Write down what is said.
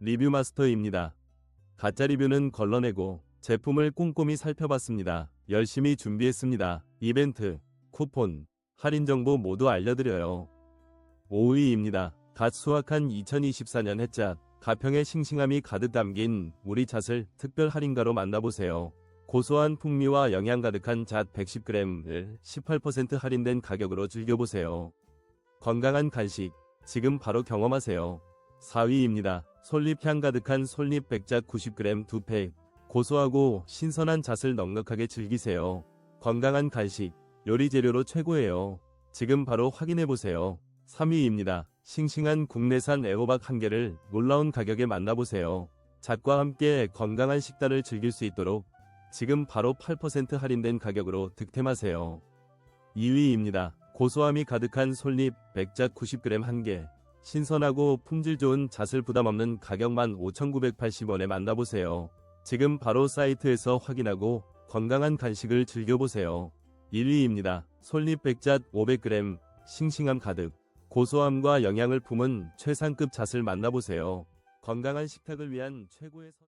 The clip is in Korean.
리뷰 마스터입니다. 가짜 리뷰는 걸러내고 제품을 꼼꼼히 살펴봤습니다. 열심히 준비했습니다. 이벤트, 쿠폰, 할인 정보 모두 알려드려요. 5위입니다. 갓 수확한 2024년 햇잣, 가평의 싱싱함이 가득 담긴 우리 잣을 특별 할인가로 만나보세요. 고소한 풍미와 영양 가득한 잣 110g을 18% 할인된 가격으로 즐겨보세요. 건강한 간식, 지금 바로 경험하세요. 4위입니다. 솔잎향 가득한 솔잎 백잣 90g 2팩. 고소하고 신선한 잣을 넉넉하게 즐기세요. 건강한 간식, 요리 재료로 최고예요. 지금 바로 확인해보세요. 3위입니다. 싱싱한 국내산 애호박 한 개를 놀라운 가격에 만나보세요. 잣과 함께 건강한 식단을 즐길 수 있도록 지금 바로 8% 할인된 가격으로 득템하세요. 2위입니다. 고소함이 가득한 솔잎 백잣 90g 한 개. 신선하고 품질 좋은 잣을 부담 없는 가격만 5,980원에 만나보세요. 지금 바로 사이트에서 확인하고 건강한 간식을 즐겨보세요. 1위입니다. 솔잎 백잣 500g 싱싱함 가득 고소함과 영양을 품은 최상급 잣을 만나보세요. 건강한 식탁을 위한 최고의 선...